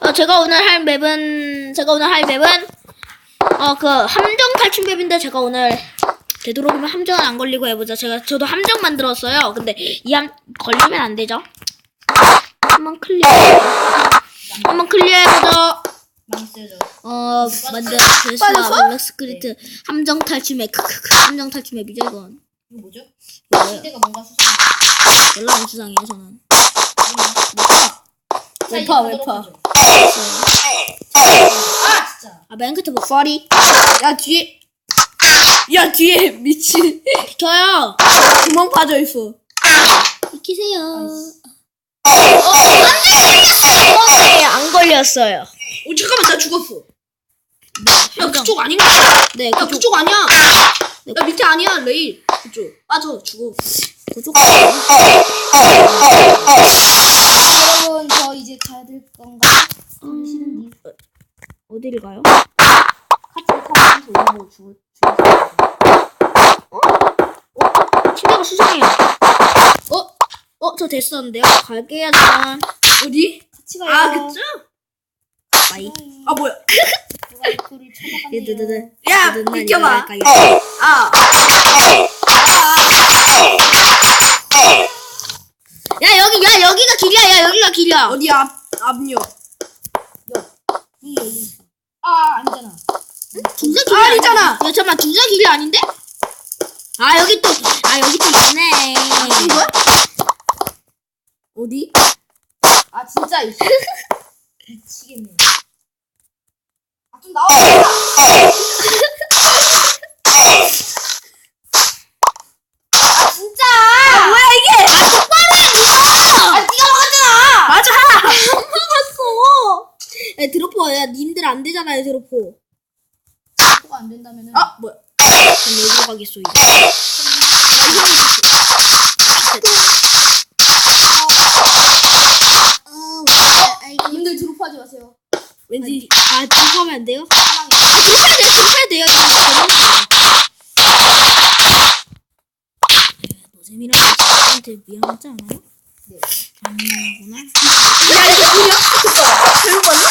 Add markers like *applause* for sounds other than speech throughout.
어, 제가 오늘 할 맵은, 제가 오늘 할 맵은, 어, 그, 함정 탈출 맵인데, 제가 오늘, 되도록이면 함정은 안 걸리고 해보자. 제가, 저도 함정 만들었어요. 근데, 이 함, 걸리면 안 되죠. 한번 클리어. 한번 클리어 해보자. 망세죠. 어, 만든, 빠졌어? 제스와 블랙 스크리트, 함정 탈출 맵, 크크크, 함정 탈출 맵이죠, 이건. 이거 뭐죠? 시대가 뭔가 수상해. 연락 수상해요, 저는. 웨파. 아 진짜. 아, 맨 끝에 목소리. 야 뒤에 야 뒤에 미친 비켜요! 구멍 빠져 있어. 비키세요. 어, 네, 안 걸렸어요. 오 잠깐만 나 죽었어. 야. 그쪽 아닌가? 네, 야 그쪽, 그쪽 아니야. 야 밑에 아니야 레일. 그쪽 빠져 죽어. 그쪽. 이제 가야 될 건가요? 음, 어디를 가요? 카트를 타면서 이거 죽을 죽을 침대가 수상해요. 어? 어, 저 됐었는데요? 갈게요. 어디? 같이 가요. 아 그쪽? 빠이. 아 뭐야? 누가 예, 네, 네, 쳐다봤네요. 네. 야 비켜봐. 이거 할까요? 아 야, 여기, 야, 여기가 길이야, 야, 여기가 길이야. 어디 앞 앞요. 이게 여기 있어. 아 아니잖아. 둘다 길이 아, 아니- 있잖아. 야, 잠깐만, 둘다 길이 아닌데? 아, 여기 또, 아, 여기 또 있네. 이 거야? 어디? 아 진짜 이 *laughs* 미치겠네. 아 좀 나와. *laughs* 아 진짜. 뭐야 이게? 아 네가 먹었잖아. 맞아. 맞았어. 야, 드로퍼, 야, 님들 안 되잖아요, 드로퍼. 그거 안 된다면은. 아 뭐야? 그럼 여기로 가겠소, 이제. 님들 드롭하지 마세요. 왠지, 아, 드로퍼하면 안 돼요? 아, 드로퍼해야 돼요, 드로퍼해야 돼요. 노잼이랑 저한테 미안하지 않아요? 네. 안 미안하구나. 야 이거 뭐야? *laughs* 잘못 봤나?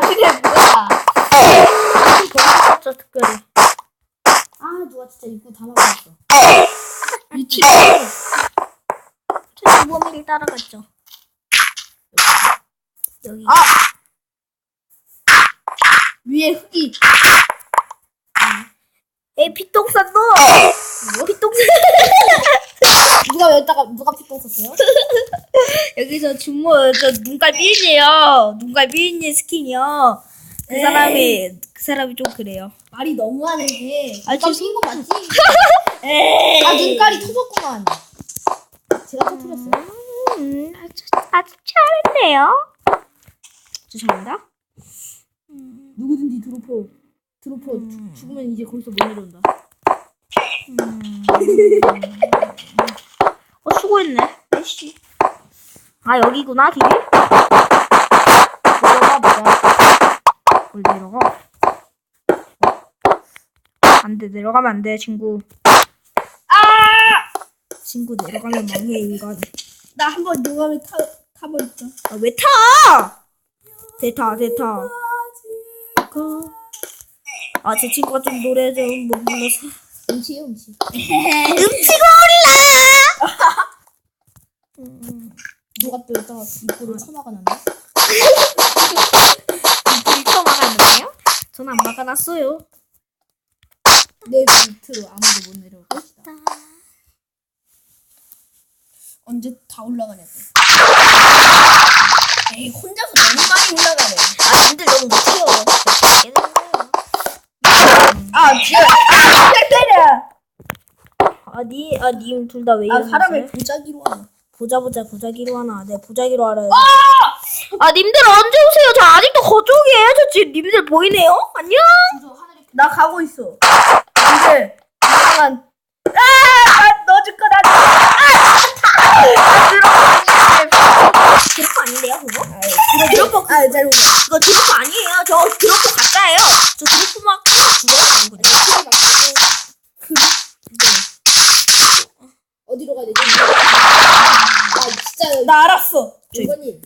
야 그게 뭐야? 진짜 특별해. 아 누가 진짜 입고 다 막았어. 미친. 저 주범이를 따라갔죠. 여기. 아 위에 흙이 피똥싼 너! 뭐? 피똥싼. 누가 여기다가 누가 피똥 썼어요? *laughs* 여기서 주모, 저 눈깔 삐인이에요. 눈깔 삐인이 스킨이요. 그 에이. 사람이, 그 사람이 좀 그래요. 말이 너무하네. 아, 지금- 핀거 맞지? *laughs* 에이. 아 눈깔이 터졌구만. 제가 터뜨렸어요. 음, 아주, 아주 잘했네요. 죄송합니다. 누구든지 드로퍼 드로퍼 음. 죽- 죽으면 이제 거기서 못 내려온다. 음. 어, 수고했네. 에이씨. 아, 여기구나, 길이? 내려가. 뭘 내려가? 안 돼, 내려가면 안 돼, 친구. 아! 친구 내려가면 망해, 인간. 나 한번 용암에 타 타버렸다. 아, 왜 타? 대타, 대타. 그... 아, 제 친구가 좀 노래 좀 못 불러서. 음치예요 음치. 음치고 올라! 음, 누가 또 여기다가 입구를 쳐막아놨네. 불쳐 막았는데요? 전 안 막아놨어요. 내 밑으로 아무도 못 내려올 것이다. 언제 다 올라가냐 또. 에이 혼자서 너무 많이 올라가네. 아, 님들 너무 못해요. 아 뒤에 아 때려. 아, 니, 아, 님 둘 다왜아 이러세요? 사람을 보자기로 하네. 보자 보자 보자기로 하나. 네, 보자기로 알아요. 아, 님들 언제 오세요? 저 아직도 거쪽이에요. 저 지금 님들 보이네요? 안녕. 저나 가고 있어. 이제 이상한 아 넣어줄 거다. 드로퍼 아닌데요, 그거? 드롭 아 잘못. 그거 드로퍼 아니에요. 저 드로퍼 가짜예요. 저 드로퍼 막 죽어요. 피를 막고 어디로 가야 되지? 나 알았어. 이건이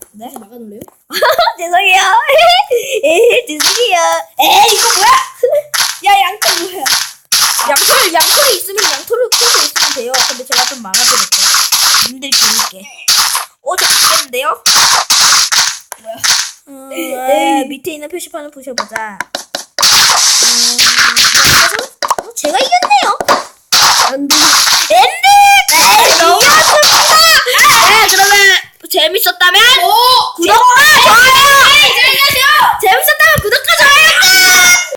*laughs* 죄송해요. *laughs* 에이, 죄송해요. 에이, 이거 뭐야? *laughs* 야, 양털 뭐야? 양털, 양털이 있으면 양털을 끌고 있으면 돼요. 근데 제가 좀 막아드릴게요. 님들 재밌게. 어, 저 죽겠는데요? 뭐야? 에이, 밑에 있는 표시판을 부셔보자. 음, 어, 제가 이겼네요. 안 돼.